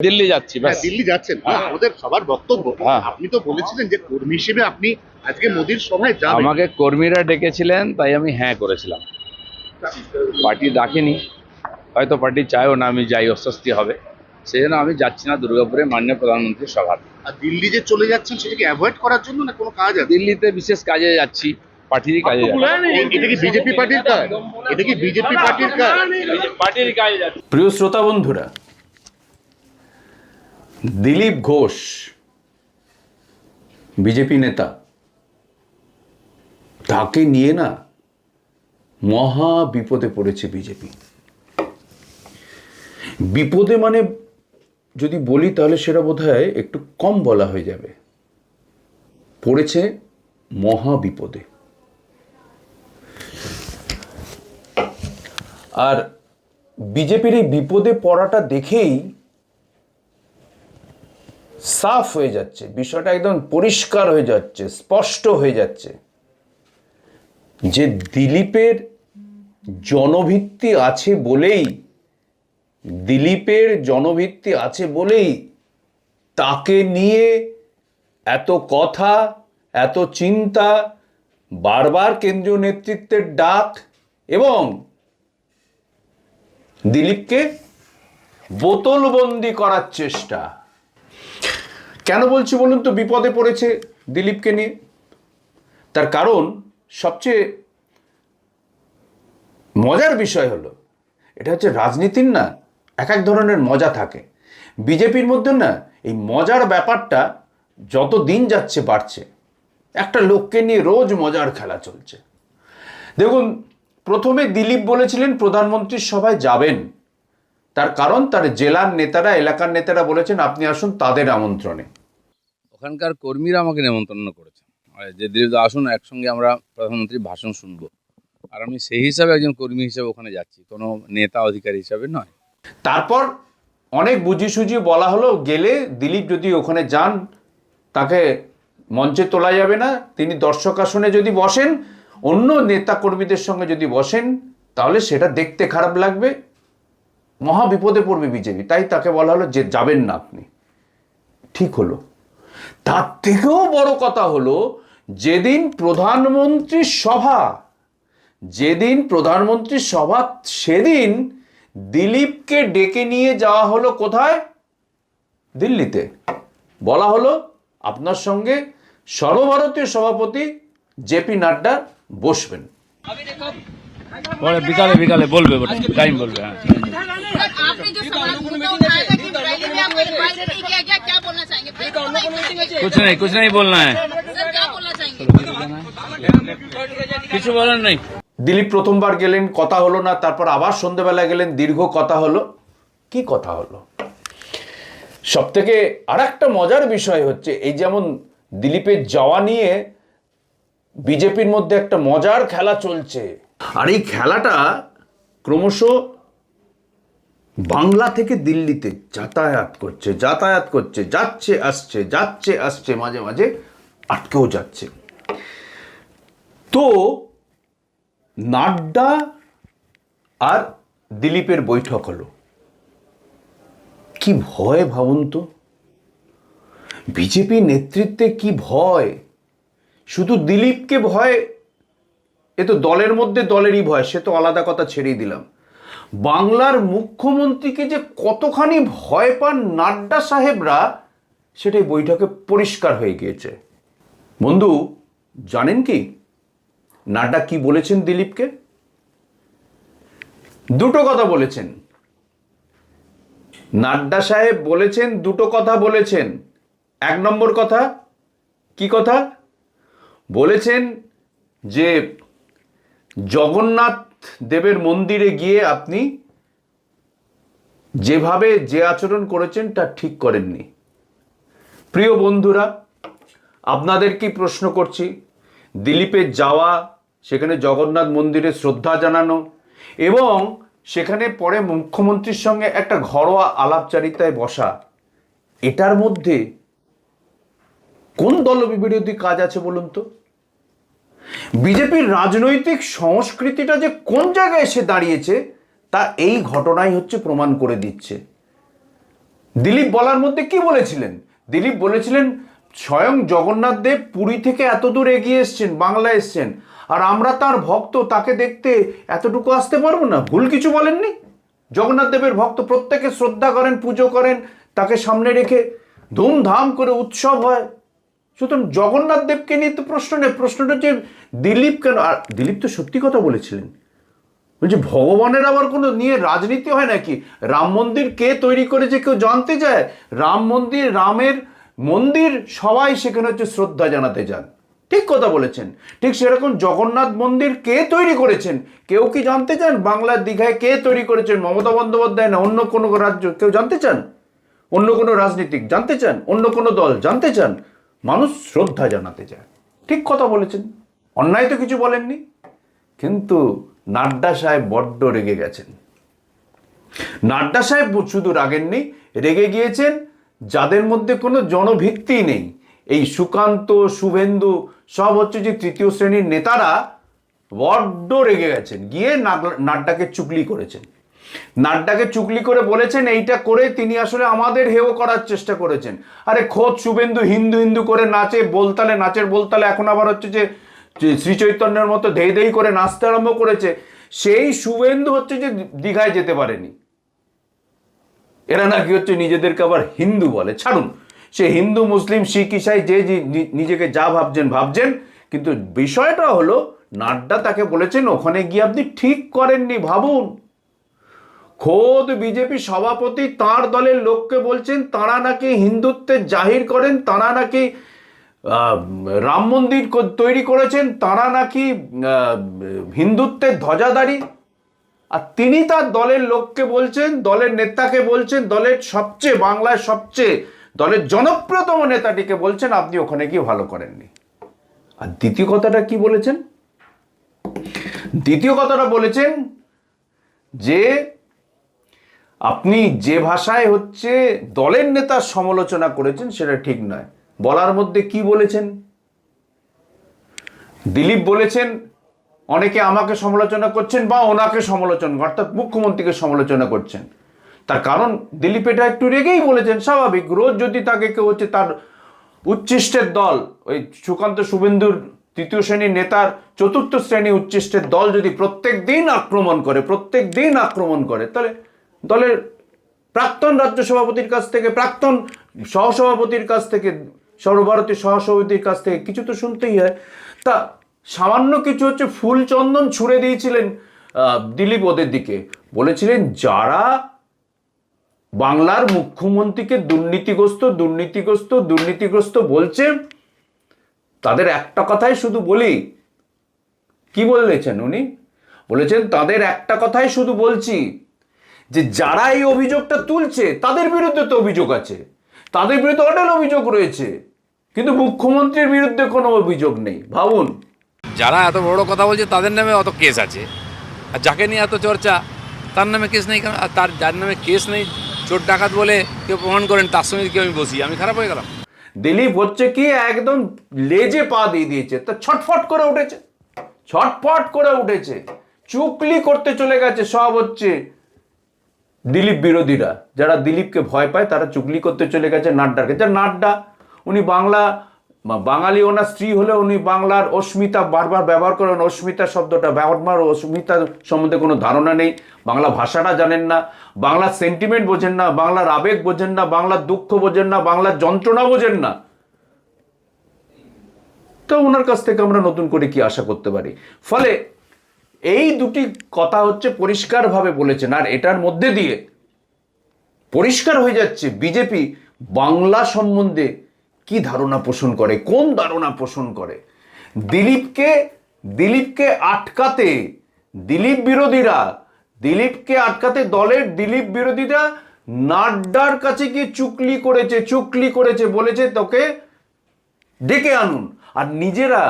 দিল্লি যাচ্ছি ব্যাস। হ্যাঁ, দিল্লি যাচ্ছেন। না, আমাদের সবার বক্তব্য। হ্যাঁ। আপনি তো বলেছিলেন যে কর্মী হিসেবে আপনি আজকে মোদির সভায় যাবেন। আমাকে কর্মীরা ডেকেছিলেন তাই আমি হ্যাঁ করেছিলাম। পার্টি ডাকেনি। হয়তো পার্টি চায়ও না আমি যাই অস্বস্তি হবে। সেই জন্য আমি যাচ্ছি না দুর্গাপুরে মাননীয় প্রধানমন্ত্রীর সভাতে আর দিল্লি যে চলে যাচ্ছেন সেটাকে অ্যাভয়েড করার জন্য না কোনো কাজ আছে? দিল্লিতে বিশেষ কাজে যাচ্ছি পার্টিরই কাজে এটা কি বিজেপি পার্টির কাজ? এটা কি বিজেপি পার্টির কাজ? পার্টির কাজে যাচ্ছি। প্রিয় শ্রোতা বন্ধুরা দিলীপ ঘোষ, বিজেপি নেতা। তাকে নিয়ে না মহা বিপদে পড়েছে বিজেপি। বিপদে মানে যদি বলি তাহলে সেটা বোধ একটু কম বলা হয়ে যাবে। পড়েছে মহা বিপদে। আর বিজেপির এই বিপদে পড়াটা দেখেই সাফ হয়ে যাচ্ছে, বিষয়টা একদম পরিষ্কার হয়ে যাচ্ছে, স্পষ্ট হয়ে যাচ্ছে। যে দিলীপের জনভিত্তি আছে বলেই, দিলীপের জনভিত্তি আছে বলেই তাকে নিয়ে এত কথা, এত চিন্তা, বারবার কেন্দ্রীয় নেতৃত্বের ডাক এবং দিলীপকে বোতলবন্দি করার চেষ্টা। কেন বলছি বলুন তো? বিপদে পড়েছে দিলীপকে নিয়ে। তার কারণ সবচেয়ে মজার বিষয় হলো, এটা হচ্ছে রাজনীতির না, এক এক ধরনের মজা থাকে। বিজেপির মধ্যে না, এই মজার ব্যাপারটা যত দিন যাচ্ছে বাড়ছে, একটা লোককে নিয়ে রোজ মজার খেলা চলছে। দেখুন, প্রথমে দিলীপ বলেছিলেন প্রধানমন্ত্রীর সভায় যাবেন। তার কারণ তার জেলার নেতারা, এলাকার নেতারা বলেছেন, আপনি আসুন তাদের আমন্ত্রণে। ওখানকার কর্মীরা আমাকে নেমন্তন্ন করেছেন আর যে দিলীপদা আসুন, একসঙ্গে আমরা প্রধানমন্ত্রীর ভাষণ শুনব। আর আমি সেই হিসাবে একজন কর্মী হিসাবে ওখানে যাচ্ছি, কোনো নেতা অধিকারী হিসাবে নয়। তারপর অনেক বুঝি সুঝি বলা হলো, গেলে দিলীপ যদি ওখানে যান, তাকে মঞ্চে তোলা যাবে না। তিনি দর্শক আসনে যদি বসেন, অন্য নেতা কর্মীদের সঙ্গে যদি বসেন, তাহলে সেটা দেখতে খারাপ লাগবে। মহা বিপদে পড়বে বিজেপি, তাই তাকে বলা হলো যে যাবেন না আপনি। ঠিক হলো। তার থেকেও বড় কথা হলো যেদিন প্রধানমন্ত্রীর সভা যেদিন প্রধানমন্ত্রীর সভা সেদিন দিলীপকে ডেকে নিয়ে যাওয়া হলো কোথায়? দিল্লিতে। বলা হলো আপনার সঙ্গে সর্বভারতীয় সভাপতি জেপি নাড্ডা বসবেন। পরে বিকালে বিকালে বলবে টাইম বলবে হ্যাঁ। सर, आपने जो सवाल मुद्दा उठाया था कि रैली में आपको इनवाइट नहीं किया गया क्या बोलना चाहेंगे भाई कुछ नहीं कुछ नहीं बोलना है सर क्या बोलना चाहेंगे কিছু বলার নেই দিলীপ প্রথমবার গেলেন কথা হলো না তারপর আবার সন্ধেবেলা গেলেন দীর্ঘ কথা হলো কি কথা হলো সব থেকে আর একটা মজার বিষয় হচ্ছে এই যেমন দিলীপের যাওয়া নিয়ে বিজেপির মধ্যে একটা মজার খেলা চলছে আর এই খেলাটা ক্রমশ বাংলা থেকে দিল্লিতে যাতায়াত করছে যাতায়াত করছে, যাচ্ছে, আসছে যাচ্ছে, আসছে, মাঝে মাঝে আটকেও যাচ্ছে। তো নাড্ডা আর দিলীপের বৈঠক হলো। কি ভয় ভাবুন তো? বিজেপি নেতৃত্বে কি ভয়? শুধু দিলীপকে ভয়, এ তো দলের মধ্যে দলেরই ভয়, সে তো আলাদা কথা ছেড়েই দিলাম। বাংলার মুখ্যমন্ত্রীকে যে কতখানি ভয় পান নাড্ডা সাহেবরা, সেটাই বৈঠকে পরিষ্কার হয়ে গিয়েছে। বন্ধু, জানেন কি? নাড্ডা কি বলেছেন দিলীপকে? দুটো কথা বলেছেন। নাড্ডা সাহেব বলেছেন, দুটো কথা বলেছেন। এক নম্বর কথা, কি কথা? বলেছেন যে জগন্নাথ দেবের মন্দিরে গিয়ে আপনি যেভাবে যে আচরণ করেছেন, তা ঠিক করেননি। প্রিয় বন্ধুরা, আপনাদের কি প্রশ্ন করছি? দিলীপের যাওয়া, সেখানে জগন্নাথ মন্দিরে শ্রদ্ধা জানানো এবং সেখানে পরে মুখ্যমন্ত্রীর সঙ্গে একটা ঘরোয়া আলাপচারিতায় বসা, এটার মধ্যে কোন দলবিরোধী কাজ আছে বলুন তো? বিজেপির রাজনৈতিক সংস্কৃতিটা যে কোন জায়গায় এসে দাঁড়িয়েছে, তা এই ঘটনাই হচ্ছে প্রমাণ করে দিচ্ছে। দিলীপ বলার মধ্যে কি বলেছিলেন? দিলীপ বলেছিলেন, স্বয়ং জগন্নাথ দেব পুরী থেকে এত দূর এগিয়ে এসছেন বাংলা এসছেন, আর আমরা তার ভক্ত, তাকে দেখতে এতটুকু আসতে পারব না? ভুল কিছু বলেননি? জগন্নাথ দেবের ভক্ত প্রত্যেকে শ্রদ্ধা করেন, পুজো করেন, তাকে সামনে রেখে ধুমধাম করে উৎসব হয়। সুতরাং জগন্নাথ দেবকে নিয়ে তো প্রশ্ন নেই। প্রশ্নটা হচ্ছে দিলীপ কেন? আর দিলীপ তো সত্যি কথা বলেছিলেন। বলছি, ভগবানের আবার কোনো নিয়ে রাজনীতি হয় নাকি? রাম মন্দির কে তৈরি করেছে কেউ জানতে চায়? রাম মন্দির, রামের মন্দির সবাই সেখানে হচ্ছে শ্রদ্ধা জানাতে যান। ঠিক কথা বলেছেন। ঠিক সেরকম জগন্নাথ মন্দির কে তৈরি করেছেন? কেউ কি জানতে চান? বাংলার দীঘায় কে তৈরি করেছেন? মমতা বন্দ্যোপাধ্যায় না অন্য কোনো রাজ্য? কেউ জানতে চান? অন্য কোনো রাজনীতিক জানতে চান? অন্য কোনো দল জানতে চান? মানুষ শ্রদ্ধা জানাতে যায় ঠিক কথা বলেছেন। অন্যায় তো কিছু বলেননি। কিন্তু নাড্ডা সাহেব বড্ড রেগে গেছেন। নাড্ডা সাহেব শুধু রাগেননি, রেগে গিয়েছেন। যাদের মধ্যে কোনো জনভিত্তি নেই, এই সুকান্ত, শুভেন্দু, সব হচ্ছে যে তৃতীয় শ্রেণির নেতারা বড্ড রেগে গেছেন। গিয়ে নাড্ডাকে চুগলি করেছেন। নাড্ডাকে চুগলি করে বলেছেন, এইটা করে তিনি আসলে আমাদের হেও করার চেষ্টা করেছেন। আরে খোদ শুভেন্দু হিন্দু হিন্দু করে নাচে, বলতালে, নাচের বলতালে এখন আবার হচ্ছে যে যে শ্রী চৈতন্যের মতো ধেই ধেই করে নাচতে আরম্ভ করেছে, সেই শুভেন্দু হচ্ছে যে দীঘায় যেতে পারেনি। এরা নাকি হচ্ছে নিজেদেরকে আবার হিন্দু বলে। ছাড়ুন, সে হিন্দু, মুসলিম, শিখ, ইসাই যে নিজেকে যা ভাবছেন ভাবছেন, কিন্তু বিষয়টা হলো, নাড্ডা তাকে বলেছেন, ওখানে গিয়ে আপনি ঠিক করেননি, ভাবুন। খোদ বিজেপি সভাপতি তার দলের লোককে বলছেন, তারা নাকি হিন্দুত্বের জাহির করেন, তারা নাকি রাম মন্দির তৈরি করেছেন, তারা নাকি হিন্দুত্বের ধ্বজাধারী। আর তিনি তার দলের লোককে বলছেন, দলের নেতাকে বলছেন, দলের সবচেয়ে বাংলায় সবচেয়ে, দলের জনপ্রিয়তম নেতাটিকে বলছেন, আপনি ওখানে গিয়ে ভালো করেননি। আর দ্বিতীয় কথাটা কি বলেছেন? দ্বিতীয় কথাটা বলেছেন যে আপনি যে ভাষায় হচ্ছে দলের নেতার সমালোচনা করেছেন সেটা ঠিক নয়। বলার মধ্যে কি বলেছেন? দিলীপ বলেছেন, অনেকে আমাকে সমালোচনা করছেন বা ওনাকে সমালোচনা অর্থাৎ মুখ্যমন্ত্রীকে সমালোচনা করছেন। তার কারণ দিলীপ এটা একটু রেগেই বলেছেন, স্বাভাবিক। রোজ যদি তাকে কেউ হচ্ছে তার উচ্ছিষ্টের দল, ওই সুকান্ত শুভেন্দুর তৃতীয় শ্রেণির নেতার চতুর্থ শ্রেণি উচ্ছিষ্টের দল যদি প্রত্যেক দিন আক্রমণ করে, প্রত্যেক দিন আক্রমণ করে, তাহলে দলের প্রাক্তন রাজ্য সভাপতির কাছ থেকে, প্রাক্তন সহসভাপতির কাছ থেকে, সর্বভারতীয় সহসভাপতির কাছ থেকে কিছু তো শুনতেই হয়। তা সামান্য কিছু হচ্ছে ফুল চন্দন ছুঁড়ে দিয়েছিলেন দিলীপ ওদের দিকে। বলেছিলেন, যারা বাংলার মুখ্যমন্ত্রীকে দুর্নীতিগ্রস্ত দুর্নীতিগ্রস্ত দুর্নীতিগ্রস্ত বলছে, তাদের একটা কথাই শুধু বলি। কি বলেছেন উনি? বলেছেন, তাদের একটা কথাই শুধু বলছি যে যারা এই অভিযোগটা তুলছে তাদের বিরুদ্ধে তো অভিযোগ আছে। তাদের বিরুদ্ধে অনেক অভিযোগ রয়েছে। কিন্তু মুখ্যমন্ত্রীর বিরুদ্ধে কোনো অভিযোগ নেই। ভাবুন। যারা এত বড় কথা বলছে তাদের নামে অত কেস আছে। আর যাকে নিয়ে এত চর্চা তার নামে কেস নেই আর তার যার নামে কেস নেই চোর ডাকাত বলে কেউ প্রমাণ করেন তার সঙ্গে কেউ আমি বসি আমি খারাপ হয়ে গেলাম। দিলীপ হচ্ছে কি একদম লেজে পা দিয়ে দিয়েছে। তা ছটফট করে উঠেছে। ছটফট করে উঠেছে। চুকলি করতে চলে গেছে সব হচ্ছে দিলীপ বিরোধীরা, যারা দিলীপকে ভয় পায়, তারা চুগলি করতে চলে গেছে নাড্ডার কাছে নাড্ডা, উনি বাংলা বাঙালি ওনার স্ত্রী হলে উনি বাংলার অস্মিতা বারবার ব্যবহার করেন। অস্মিতা শব্দটা ব্যবহার অস্মিতা সম্বন্ধে কোনো ধারণা নেই। বাংলা ভাষাটা জানেন না বাংলার সেন্টিমেন্ট বোঝেন না, বাংলার আবেগ বোঝেন না, বাংলার দুঃখ বোঝেন না, বাংলার যন্ত্রণা বোঝেন না। তো ওনার কাছ থেকে আমরা নতুন করে কি আশা করতে পারি? ফলে এই দুটি কথা হচ্ছে পরিষ্কারভাবে বলেছেন, আর এটার মধ্যে দিয়ে পরিষ্কার হয়ে যাচ্ছে বিজেপি বাংলা সম্বন্ধে কি ধারণা পোষণ করে, কোন ধারণা পোষণ করে? দিলীপকে দিলীপকে আটকাতে দিলীপ বিরোধীরা, দিলীপকে আটকাতে দলের দিলীপ বিরোধীরা নাড্ডার কাছে গিয়ে চুকলি করেছে চুকলি করেছে, বলেছে তোকে ডেকে আনুন। আর নিজেরা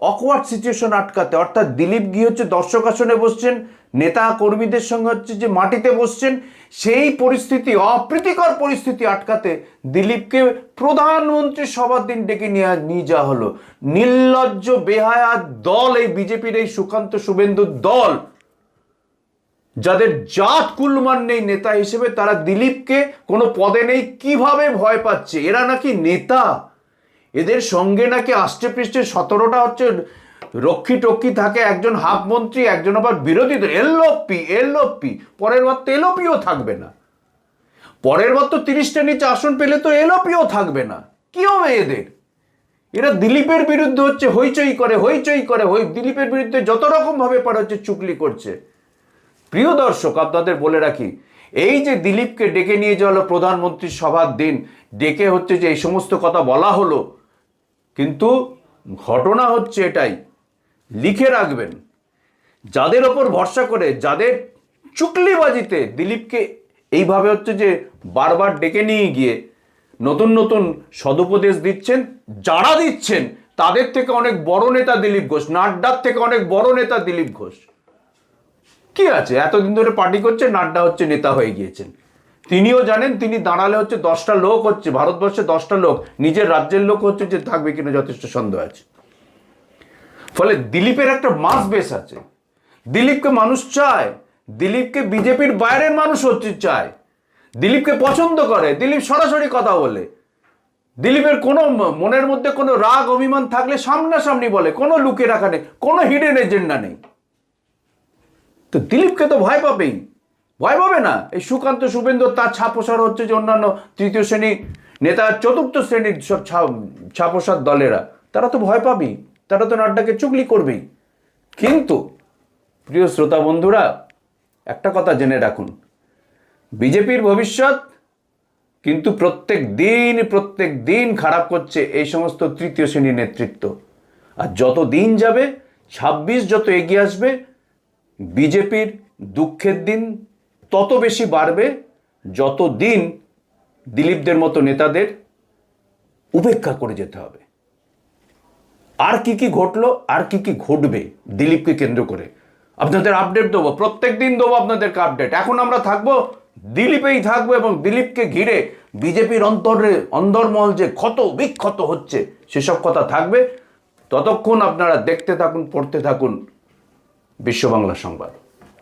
অকওয়ার্ড সিচুয়েশন আটকাতে, অর্থাৎ দিলীপ গিয়ে হচ্ছে দর্শক আসনে বসছেন, নেতা কর্মীদের সঙ্গে হচ্ছে যে মাটিতে বসছেন, সেই পরিস্থিতি, অপ্রীতিকর পরিস্থিতি আটকাতে দিলীপকে প্রধানমন্ত্রী সবার দিন ডেকে নিয়ে নিয়ে যাওয়া হলো। নির্লজ্জ, বেহায়া দল এই বিজেপির, এই সুকান্ত শুভেন্দুর দল। যাদের জাত কুলমান নেই নেতা হিসেবে, তারা দিলীপকে কোনো পদে নেই, কীভাবে ভয় পাচ্ছে? এরা নাকি নেতা? এদের সঙ্গে নাকি আষ্টে পৃষ্ঠে সতেরোটা হচ্ছে রক্ষী টক্ষী থাকে, একজন হাফ মন্ত্রী, একজন আবার বিরোধীদের এলওপি এলওপি, পরের বার তো এলওপিও থাকবে না। পরের বার তো তিরিশটা নিচে আসন পেলে তো এলওপিও থাকবে না। কি হবে এদের? এরা দিলীপের বিরুদ্ধে হচ্ছে হইচই করে হইচই করে, হই, দিলীপের বিরুদ্ধে যত রকম ভাবে পারে হচ্ছে চুগলি করছে। প্রিয় দর্শক, আপনাদের বলে রাখি, এই যে দিলীপকে ডেকে নিয়ে যাওয়া হলো প্রধানমন্ত্রী সভার দিন, ডেকে হচ্ছে যে এই সমস্ত কথা বলা হলো কিন্তু ঘটনা হচ্ছে এটাই। লিখে রাখবেন। যাদের ওপর ভরসা করে, যাদের চুকলিবাজিতে দিলীপকে এইভাবে হচ্ছে যে বারবার ডেকে নিয়ে গিয়ে নতুন নতুন সদুপদেশ দিচ্ছেন, যারা দিচ্ছেন, তাদের থেকে অনেক বড় নেতা দিলীপ ঘোষ, নাড্ডার থেকে অনেক বড় নেতা দিলীপ ঘোষ। কি আছে? এতদিন ধরে পার্টি করছে, নাড্ডা হচ্ছে নেতা হয়ে গিয়েছেন। তিনিও জানেন, তিনি দাঁড়ালে হচ্ছে দশটা লোক হচ্ছে, ভারতবর্ষে দশটা লোক, নিজের রাজ্যের লোক হচ্ছে যে থাকবে কিনা যথেষ্ট সন্দেহ আছে। ফলে দিলীপের একটা মাস বেস আছে। দিলীপকে মানুষ চায়, দিলীপকে বিজেপির বাইরের মানুষ হচ্ছে চায়। দিলীপকে পছন্দ করে, দিলীপ সরাসরি কথা বলে। দিলীপের কোনো মনের মধ্যে কোনো রাগ, অভিমান থাকলে সামনাসামনি বলে, কোনো লুকে রাখা নেই, কোনো হিডেন এজেন্ডা নেই। তো দিলীপকে তো ভয় পাবেই। ভয় পাবে না? এই সুকান্ত, শুভেন্দু, তার ছাপোসার হচ্ছে যে অন্যান্য তৃতীয় শ্রেণি নেতা, চতুর্থ শ্রেণির সব ছাপোসার দলেরা। তারা তো ভয় পাবেই। তারা তো নাড্ডাকে চুগলি করবেই। কিন্তু, প্রিয় শ্রোতা বন্ধুরা, একটা কথা জেনে রাখুন। বিজেপির ভবিষ্যৎ কিন্তু প্রত্যেক দিন প্রত্যেক দিন খারাপ করছে এই সমস্ত তৃতীয় শ্রেণির নেতৃত্ব। আর যত দিন যাবে, ছাব্বিশ যত এগিয়ে আসবে, বিজেপির দুঃখের দিন তত বেশি বাড়বে যত দিন দিলীপদের মতো নেতাদের উপেক্ষা করে যেতে হবে। আর কি কি ঘটলো, আর কি কি ঘটবে দিলীপকে কেন্দ্র করে? আপনাদের আপডেট দেবো প্রত্যেক দিন দেবো আপনাদেরকে আপডেট এখন আমরা থাকব, দিলীপেই থাকব এবং দিলীপকে ঘিরে বিজেপির অন্তরে অন্দরমহল যে ক্ষত, বিক্ষত হচ্ছে, সেসব কথা থাকবে। ততক্ষণ আপনারা দেখতে থাকুন, পড়তে থাকুন বিশ্ব বাংলা সংবাদ।